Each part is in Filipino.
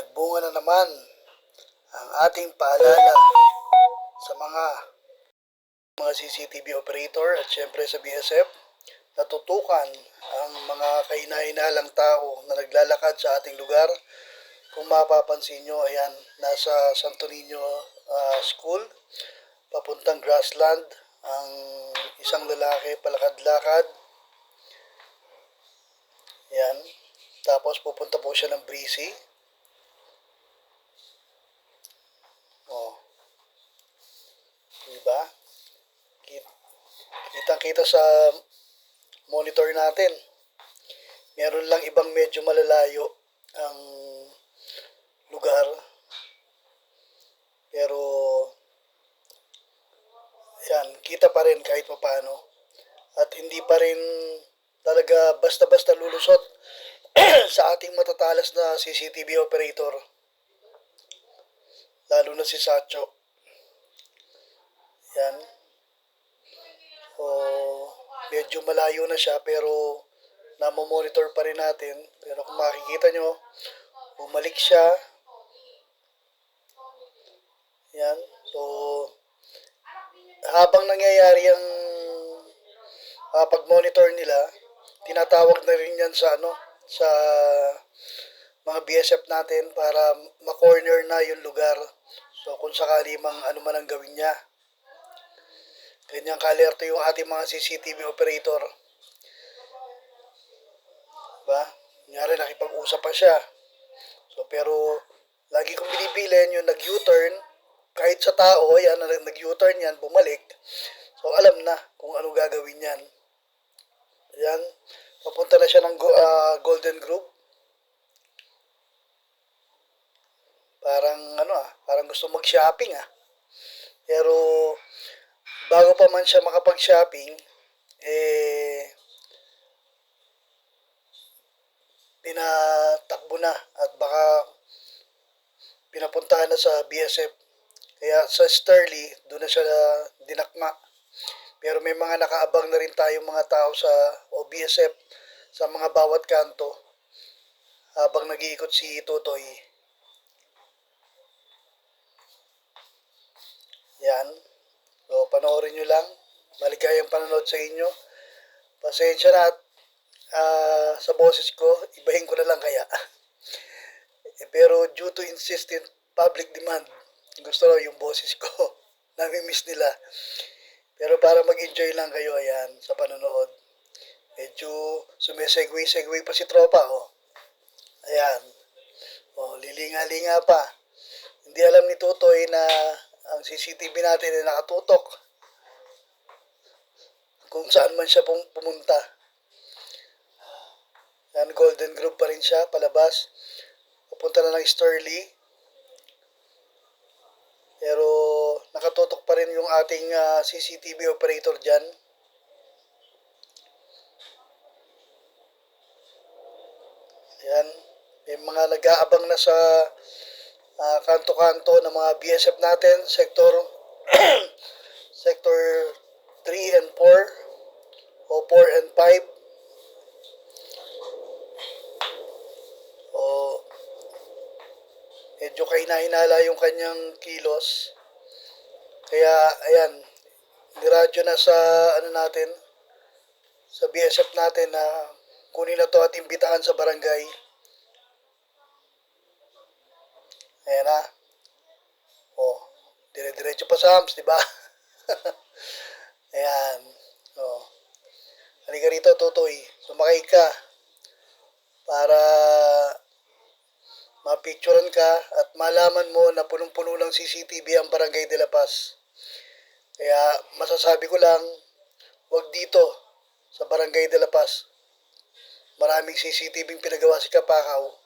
nagbunga na naman ang ating paalala sa mga mga CCTV operator at syempre sa BSF natutukan ang mga kaina-inalang tao na naglalakad sa ating lugar. Kung mapapansin nyo, ayan, nasa Santo Niño ah, School, papuntang grassland, ang isang lalaki palakad-lakad. Yan. Tapos pupunta po siya ng Breezy. Kitang-kita sa monitor natin. Meron lang ibang medyo malalayo ang lugar. Pero yan, kita pa rin kahit papaano. At hindi pa rin talaga basta-basta lulusot sa ating matatalas na CCTV operator. Lalo na si Sacho. Yan. O, medyo malayo na siya pero namomonitor pa rin natin. Pero kung makikita nyo, bumalik siya. Yan. So, habang nangyayari ang ah, pag-monitor nila, tinatawag na rin yan sa ano, sa mga BSF natin para ma-corner na yung lugar. So, kung sakali mang ano man ang gawin niya. Ganyang kalerto yung ating mga CCTV operator. Diba? Nyari, nakipag-usap pa siya. So, pero, lagi kong binibilin yung nag-U-turn, kahit sa tao, yan, na nag-U-turn yan, bumalik. So, alam na kung ano gagawin yan. Yan. Papunta na siya ng ah, Golden Group. Parang, ano ah, parang gusto mag-shopping ah. Pero, bago pa man siya makapag-shopping, eh, pinatakbo na at baka pinapuntahan na sa BSF. Kaya sa Sterling, doon na siya dinakma. Pero may mga nakaabang na rin tayong mga tao sa OBSF sa mga bawat kanto habang nag-iikot si Totoy. Yan. So, panoorin nyo lang. Maligayang panonood sa inyo. Pasensya na at ah, sa boses ko, ibahin ko na lang kaya. Eh, pero due to insistent public demand, gusto raw yung boses ko. Nami-miss nila. Pero para mag-enjoy lang kayo, ayan, sa panonood. Medyo sumisegway-segway pa si tropa, oh. Ayan. Oh, lilinga-linga pa. Hindi alam ni Tutoy na ang CCTV natin ay nakatutok. Kung saan man siya pum- pumunta. Yan, Golden Group pa rin siya, palabas. Pupunta na ng Sterling. Pero nakatutok pa rin yung ating ah, CCTV operator dyan. Ayan. May mga nag-aabang na sa ah, kanto-kanto ng mga BSF natin, sector sector 3 and 4 o 4 and 5 o medyo kahina-hinala yung kanyang kilos. Kaya ayan niradyo na sa ano natin sa BSF natin na kunin na to at imbitahan sa barangay ayan oh dire-diretso pa sa AMS di ba ayan oh halika rito tutoy sumakay ka para mapicturean ka at malaman mo na punong-puno ng CCTV ang Barangay de la Paz. Kaya masasabi ko lang, wag dito sa Barangay de la Paz. Maraming CCTV pinagawa si Kapakaw.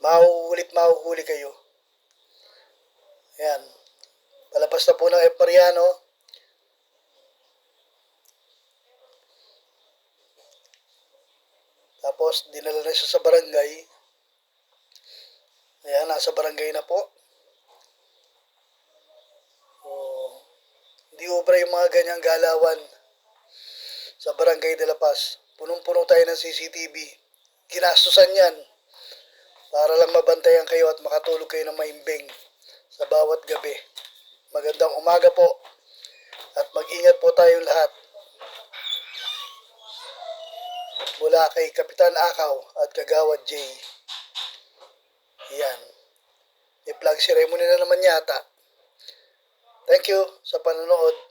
Mahuhulit mahuhuli kayo. Ayan. Palabas na po ng F. Tapos, dinala na siya sa barangay. Ayan, nasa barangay na po. Oh, hindi obra yung mga ganyang galawan sa barangay de La Paz. Punong-puno tayo ng CCTV. Ginastusan yan. Para lang mabantayan kayo at makatulog kayo ng maimbing sa bawat gabi. Magandang umaga po at mag-ingat po tayong lahat. Mula kay Kapitan Akaw at Kagawad J. Yan. I-plug ceremony na naman yata. Thank you sa panonood.